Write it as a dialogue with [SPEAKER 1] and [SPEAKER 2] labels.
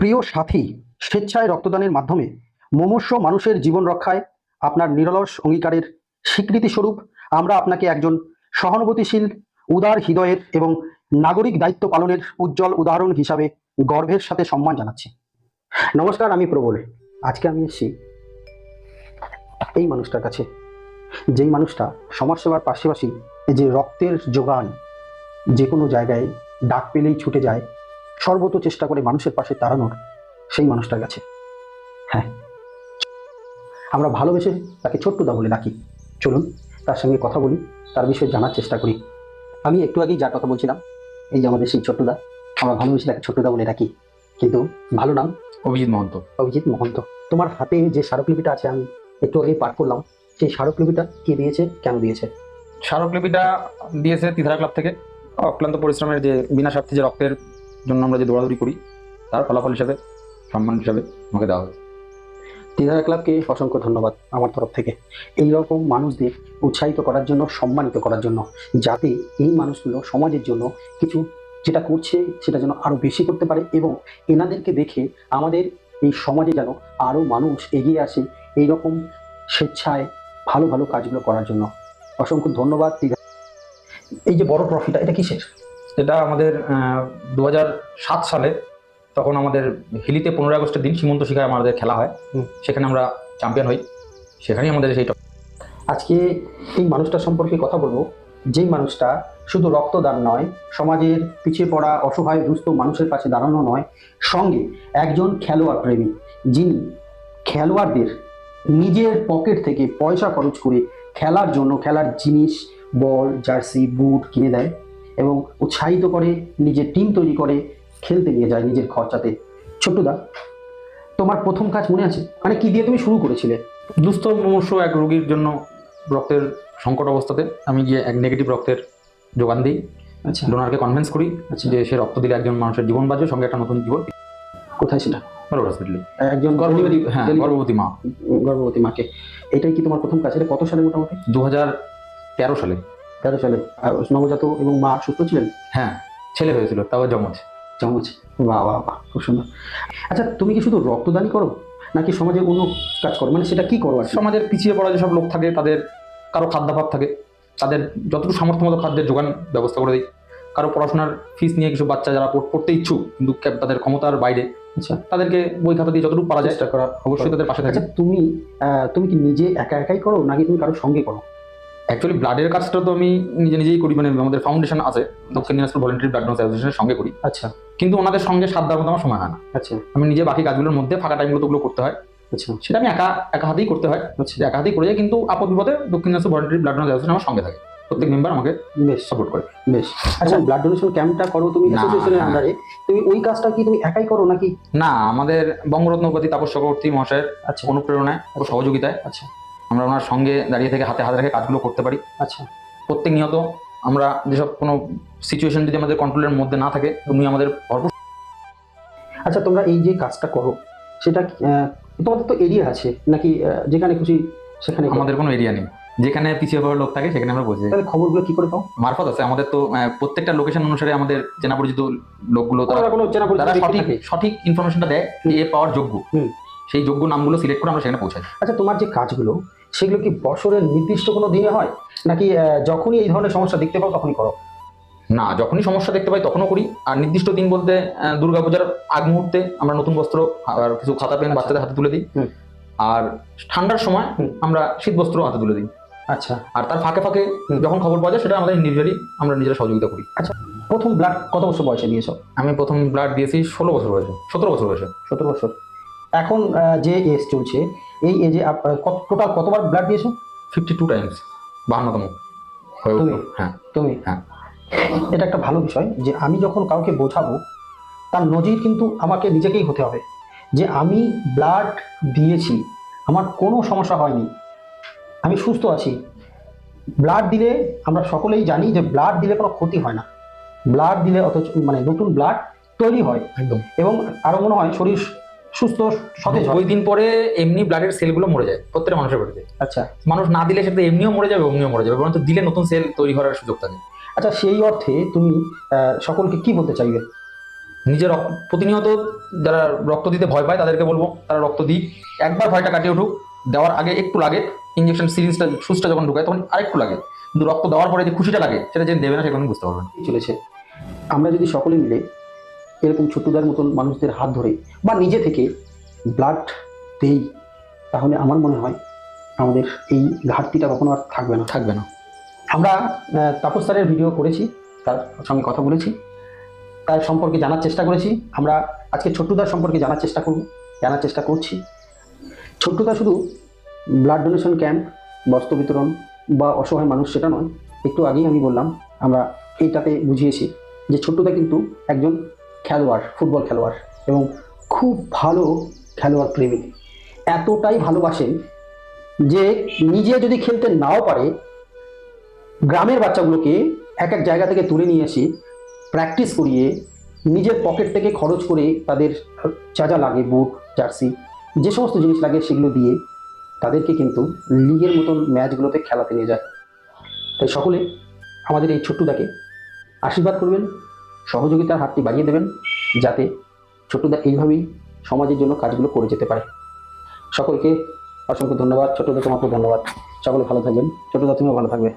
[SPEAKER 1] প্রিয় সাথী স্বেচ্ছায় রক্তদানের মাধ্যমে মুমূর্ষ মানুষের জীবন রক্ষায় আপনার নিরলস অঙ্গীকারের স্বীকৃতিস্বরূপ আমরা আপনাকে একজন সহানুভূতিশীল, উদার হৃদয়ের এবং নাগরিক দায়িত্ব পালনের উজ্জ্বল উদাহরণ হিসাবে গর্বের সাথে সম্মান জানাচ্ছি। নমস্কার, আমি প্রবল। আজকে আমি এসেছি এই মানুষটার কাছে। যেই মানুষটা সমাজসেবার পাশাপাশি যে রক্তের যোগান যে কোনো জায়গায় ডাক পেলেই ছুটে যায় সর্বত চেষ্টা করে মানুষের পাশে দাঁড়ানোর সেই মানুষটার কাছে হ্যাঁ। আমরা ভালোবেসে তাকে ছোট্ট দা বলে ডাকি। চলুন তার সঙ্গে কথা বলি তার বিষয়ে জানার চেষ্টা করি। আমি একটু আগেই যার কথা বলছিলাম এই যে আমাদের সেই ছোট্টদা আমরা ভালোবেসে তাকে ছোট্টদা বলে ডাকি। কিন্তু ভালো নাম?
[SPEAKER 2] অভিজিৎ মহন্ত।
[SPEAKER 1] অভিজিৎ মহন্ত। তোমার হাতে যে স্মারকলিপিটা আছে আমি একটু আগেই পাঠ করলাম। সেই স্মারকলিপিটা কে দিয়েছে কেন দিয়েছে?
[SPEAKER 2] স্মারকলিপিটা দিয়েছে তিধারা ক্লাব থেকে। অক্লান্ত পরিশ্রমের যে বিনা স্বার্থে যে রক্তের জন্য আমরা যে দৌড়াদৌড়ি করি, তার ফলাফল হিসাবে, সম্মান হিসাবে আমাকে দেওয়া হয়েছে।
[SPEAKER 1] তিধারা ক্লাবকে অসংখ্য ধন্যবাদ আমার তরফ থেকে। এই রকম মানুষদের উৎসাহিত করার জন্য, সম্মানিত করার জন্য, যাতে এই মানুষগুলো সমাজের জন্য কিছু যেটা করছে, সেটা যেন আরও বেশি করতে পারে এবং এনাদেরকে দেখে আমাদের এই সমাজে যেন আরও মানুষ এগিয়ে আসে এই রকম স্বেচ্ছায় ভালো ভালো কাজগুলো করার জন্য। অসংখ্য ধন্যবাদ এই যে বড় ট্রফিটা এটা কিসের?
[SPEAKER 2] এটা আমাদের দু সাত সালে তখন আমাদের হিলিতে পনেরোই আগস্টের দিন সীমন্ত শিখায় আমাদের খেলা হয়। সেখানে আমরা চ্যাম্পিয়ন হই। সেখানেই আমাদের সেই
[SPEAKER 1] আজকে এই মানুষটা সম্পর্কে কথা বলব। যেই মানুষটা শুধু রক্তদান নয় সমাজের পিছিয়ে পড়া অসহায় দুস্থ মানুষের কাছে দাঁড়ানো নয় সঙ্গে একজন খেলোয়াড় প্রেমী যিনি খেলোয়াড়দের নিজের পকেট থেকে পয়সা খরচ করে খেলার জন্য খেলার জিনিস বল জার্সি বুট কিনে দেয়। এবং উৎসাহিত করে নিজের টিম তৈরি করে খেলতে নিয়ে যায় নিজের খরচাতে। ছোট্টদা তোমার প্রথম কাজ মনে আছে? মানে কি দিয়ে তুমি শুরু করেছিলে?
[SPEAKER 2] দুস্থ মুমূর্ষ এক রোগীর জন্য রক্তের সংকট অবস্থাতে আমি গিয়ে এক নেগেটিভ রক্তের যোগান দিই।
[SPEAKER 1] আচ্ছা।
[SPEAKER 2] ডোনারকে কনভিন্স করি
[SPEAKER 1] আচ্ছা।
[SPEAKER 2] যে সে রক্ত দিলে একজন মানুষের জীবন বাঁচবে সঙ্গে একটা নতুন জীবন।
[SPEAKER 1] কোথায় সেটা?
[SPEAKER 2] বড় হসপিটালে
[SPEAKER 1] একজন
[SPEAKER 2] গর্ভবতী হ্যাঁ গর্ভবতী মা।
[SPEAKER 1] গর্ভবতী মাকে। এটাই কি তোমার প্রথম কাজ? এটা কত সালে মোটামুটি?
[SPEAKER 2] দু হাজার তেরো সালে।
[SPEAKER 1] তেরো সালে। আর নবজাত এবং মা সুস্থ ছিলেন?
[SPEAKER 2] হ্যাঁ ছেলে হয়েছিল তাও জমজ
[SPEAKER 1] জমজ বাহ বাহ বাহ খুব সুন্দর। আচ্ছা তুমি কি শুধু রক্তদানই করো? নাকি সমাজে অন্য কাজ করো? মানে সেটা কি করো আর
[SPEAKER 2] সমাজের পিছিয়ে পড়া যেসব লোক থাকে তাদের কারও খাদ্যাভাব থাকে তাদের যতটুকু সামর্থ্য মতো খাদ্যের যোগান ব্যবস্থা করে দিই। কারও পড়াশোনার ফিস নিয়ে কিছু বাচ্চা যারা পড়তে ইচ্ছুক কিন্তু তাদের ক্ষমতার বাইরে
[SPEAKER 1] আচ্ছা।
[SPEAKER 2] তাদেরকে বই খাতা দিয়ে যতটুকু পারা যায়
[SPEAKER 1] চেষ্টা করা
[SPEAKER 2] অবশ্যই তাদের পাশে থাকে
[SPEAKER 1] আচ্ছা তুমি আহ, তুমি কি নিজে একা একাই করো? নাকি তুমি কারোর সঙ্গে করো?
[SPEAKER 2] অ্যাকচুয়ালি ব্লাডের কাজটা তো আমি নিজে নিজেই করি মানে আমাদের ফাউন্ডেশন আছে দক্ষিণ দিনাজপুর ভলেন্টারি ব্লাড ডোনার অ্যাসোসিয়েশনের সঙ্গে করি।
[SPEAKER 1] আচ্ছা।
[SPEAKER 2] কিন্তু ওনাদের সঙ্গে সাত দেওয়ার মতো আমার সময় হয় না।
[SPEAKER 1] আচ্ছা।
[SPEAKER 2] আমি নিজে বাকি কাজগুলোর মধ্যে ফাঁকা টাইমগুলো ওগুলো করতে হয়।
[SPEAKER 1] আচ্ছা।
[SPEAKER 2] সেটা আমি একা একা হাতেই করতে হয়।
[SPEAKER 1] আচ্ছা।
[SPEAKER 2] একা হাতেই করে যাই কিন্তু আপদ বিপদে Dakshin Dinajpur voluntary blood donor association আমার সঙ্গে থাকে। প্রত্যেক মেম্বার আমাকে
[SPEAKER 1] বেশ।
[SPEAKER 2] সাপোর্ট করে।
[SPEAKER 1] বেশ। আচ্ছা। ব্লাড ডোনেশন ক্যাম্পটা করো তুমি অ্যাসোসিয়েশনের। আন্ডারে তুমি ওই কাজটা কি তুমি একাই করো নাকি?
[SPEAKER 2] না আমাদের বঙ্গরত্নপতি তাপস চক্রবর্তী মহাশয়ের
[SPEAKER 1] আচ্ছা।
[SPEAKER 2] অনুপ্রেরণায় ও সহযোগিতায়।
[SPEAKER 1] আচ্ছা।
[SPEAKER 2] আমরা ওনার সঙ্গে দাঁড়িয়ে থেকে হাতে হাতে রেখে কাজগুলো করতে পারি।
[SPEAKER 1] আচ্ছা।
[SPEAKER 2] প্রত্যেক নিয়ত আমরা যেসব কোনো সিচুয়েশন যদি আমাদের কন্ট্রোলের মধ্যে না থাকে উনি আমাদের ভরপুর
[SPEAKER 1] আচ্ছা তোমরা এই যে কাজটা করো সেটা তোমাদের তো এরিয়া আছে নাকি যেখানে খুশি সেখানে
[SPEAKER 2] আমাদের কোনো এরিয়া নেই। যেখানে পিছিয়ে পড়া লোক থাকে সেখানে আমরা বসে
[SPEAKER 1] তাহলে খবরগুলো কি করে পাও?
[SPEAKER 2] মারফত আছে। আমাদের তো প্রত্যেকটা লোকেশন অনুসারে আমাদের চেনা পরিচিত লোকগুলো তারা সঠিক। সঠিক ইনফরমেশনটা দেয় এ পাওয়ার যোগ্য। সেই যোগ্য নামগুলো সিলেক্ট করে আমরা সেখানে পৌঁছাই।
[SPEAKER 1] আচ্ছা তোমার যে কাজগুলো সেগুলো কি বছরের নির্দিষ্ট কোনো দিনে হয়? নাকি যখনই এই ধরনের সমস্যা দেখতে পাও তখনই করো?
[SPEAKER 2] না যখনই সমস্যা দেখতে পাই তখনও করি। আর নির্দিষ্ট দিন বলতে দুর্গাপূজার আগ মুহূর্তে আমরা নতুন বস্ত্র আর কিছু খাতা পেন বাচ্চাদের হাতে তুলে দিই। আর ঠান্ডার সময় আমরা শীত বস্ত্র হাতে তুলে দিই।
[SPEAKER 1] আচ্ছা।
[SPEAKER 2] আর তার ফাঁকে ফাঁকে যখন খবর পাওয়া যায় সেটা আমাদের ইন্ডিভিজুয়ালি আমরা নিজেরা সহযোগিতা করি।
[SPEAKER 1] আচ্ছা প্রথম ব্লাড কত বছর বয়সে দিয়েছ
[SPEAKER 2] আমি প্রথম ব্লাড দিয়েছি ষোলো বছর বয়সে সতেরো বছর বয়সে।
[SPEAKER 1] সতেরো বছর। এখন যে এজ চলছে এই এজে টোটাল কতবার ব্লাড দিয়েছ?
[SPEAKER 2] ফিফটি টু টাইমস বাহান্নতম। হয়ে
[SPEAKER 1] তুমি?
[SPEAKER 2] হ্যাঁ।
[SPEAKER 1] তুমি?
[SPEAKER 2] হ্যাঁ।
[SPEAKER 1] এটা একটা ভালো বিষয় যে আমি যখন কাউকে বোঝাবো তার নজির কিন্তু আমাকে নিজেকেই হতে হবে। যে আমি ব্লাড দিয়েছি আমার কোনো সমস্যা হয়নি আমি সুস্থ আছি। ব্লাড দিলে আমরা সকলেই জানি যে ব্লাড দিলে কোনো ক্ষতি হয় না। ব্লাড দিলে অথচ মানে নতুন ব্লাড তৈরি হয়।
[SPEAKER 2] একদম।
[SPEAKER 1] এবং আরও মনে হয় শরীর সুস্থ সতেজ
[SPEAKER 2] ওই দিন পরে এমনি ব্লাডের সেলগুলো মরে যায় প্রত্যেকটা মানুষের বাড়িতে।
[SPEAKER 1] আচ্ছা।
[SPEAKER 2] মানুষ না দিলে সেটা এমনিও মরে যাবে অমনিও মরে যাবে বরঞ্চ দিলে নতুন সেল তৈরি করার সুযোগ থাকে।
[SPEAKER 1] আচ্ছা সেই অর্থে তুমি সকলকে কি বলতে চাইবে?
[SPEAKER 2] নিজে রক্ত প্রতিনিয়ত যারা রক্ত দিতে ভয় পায় তাদেরকে বলব তারা রক্ত দিই একবার ভয়টা কাটিয়ে উঠুক দেওয়ার আগে একটু লাগে ইঞ্জেকশন সিরিজটা সুচটা যখন ঢুকায় তখন আরেকটু লাগে। কিন্তু রক্ত দেওয়ার পরে যে খুশিটা লাগে সেটা যে দেবে না সেখানে বুঝতে পারবেন
[SPEAKER 1] চলেছে। আমরা যদি সকলে মিলে এরকম ছোট্টদার মতন মানুষদের হাত ধরে বা নিজে থেকে ব্লাড দেই তাহলে আমার মনে হয় আমাদের এই ঘাটতিটা কখনো আর থাকবে না।
[SPEAKER 2] থাকবে না।
[SPEAKER 1] আমরা তাপস স্যারের ভিডিও করেছি তার সঙ্গে কথা বলেছি তার সম্পর্কে জানার চেষ্টা করেছি। আমরা আজকে ছোট্টদার সম্পর্কে জানার চেষ্টা করব জানার চেষ্টা করছি। ছোট্টদা শুধু ব্লাড ডোনেশন ক্যাম্প বস্ত্র বিতরণ বা অসহায় মানুষ সেটা নয় একটু আগেই আমি বললাম আমরা এইটাতে বুঝিয়েছি যে ছোট্টদা কিন্তু একজন খেলোয়াড়, ফুটবল খেলোয়াড় এবং খুব ভালো খেলোয়াড় প্রেমী এতটাই ভালোবাসেন যে নিজে যদি খেলতে নাও পারে, গ্রামের বাচ্চাগুলোকে এক এক জায়গা থেকে তুলে নিয়ে এসে প্র্যাকটিস করিয়ে নিজের পকেট থেকে খরচ করে তাদের যা যা লাগে বুট জার্সি যে সমস্ত জিনিস লাগে সেগুলো দিয়ে তাদেরকে কিন্তু লিগের মতন ম্যাচগুলোতে খেলাতে নিয়ে যায়। তাই সকলে আমাদের এই ছোট্টদাকে আশীর্বাদ করবেন। সহযোগিতার হাতটি বাড়িয়ে দেবেন যাতে ছোটদা এইভাবেই সমাজের জন্য কাজগুলো করে যেতে পারে। সকলকে অসংখ্য ধন্যবাদ। ছোটদা তোমাকে ধন্যবাদ। সকলে ভালো থাকবেন। ছোটদা তুমিও ভালো থাকবে।